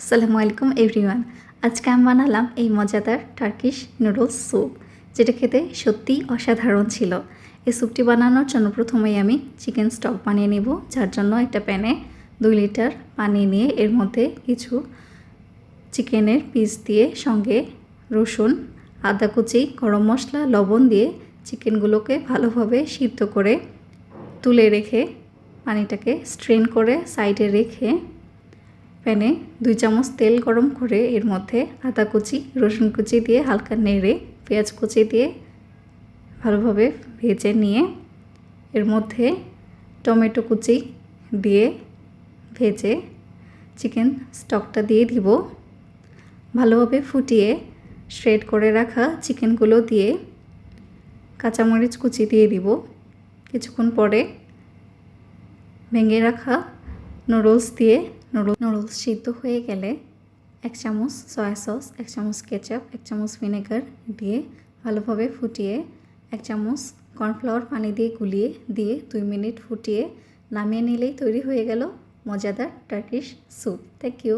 আসসালামু আলাইকুম এভরিওয়ান আজকে আমি বানালাম এই মজাদার টার্কিশ নুডলস স্যুপ যেটা খেতে সত্যিই অসাধারণ ছিল। এই স্যুপটি বানানোর জন্য প্রথমেই আমি চিকেন স্টক বানিয়ে নেব, যার জন্য একটা প্যানে দুই লিটার পানি নিয়ে এর মধ্যে কিছু চিকেনের পিস দিয়ে সঙ্গে রসুন, আদা কুচি, গরম মশলা, লবণ দিয়ে চিকেনগুলোকে ভালোভাবে সিদ্ধ করে তুলে রেখে পানিটাকে স্ট্রেন করে সাইডে রেখে প্যানে দুই চামচ তেল গরম করে এর মধ্যে আদা কুচি, রসুন কুচি দিয়ে হালকা নেড়ে, পেঁয়াজ কুচি দিয়ে ভালোভাবে ভেজে নিয়ে এর মধ্যে টমেটো কুচি দিয়ে ভেজে চিকেন স্টকটা দিয়ে দিব। ভালোভাবে ফুটিয়ে শ্রেড করে রাখা চিকেনগুলো দিয়ে কাঁচামরিচ কুচি দিয়ে দিব। কিছুক্ষণ পরে ভেঙে রাখা নুডলস দিয়ে নুডল নুডলস সিদ্ধ হয়ে গেলে এক চামচ সয়া সস এক চামচ কেচাপ এক চামচ ভিনেগার দিয়ে ভালোভাবে ফুটিয়ে, এক চামচ কর্নফ্লাওয়ার পানি দিয়ে গুলিয়ে দিয়ে দুই মিনিট ফুটিয়ে নামিয়ে নিলেই তৈরি হয়ে গেল মজাদার টার্কিশ স্যুপ থ্যাংক ইউ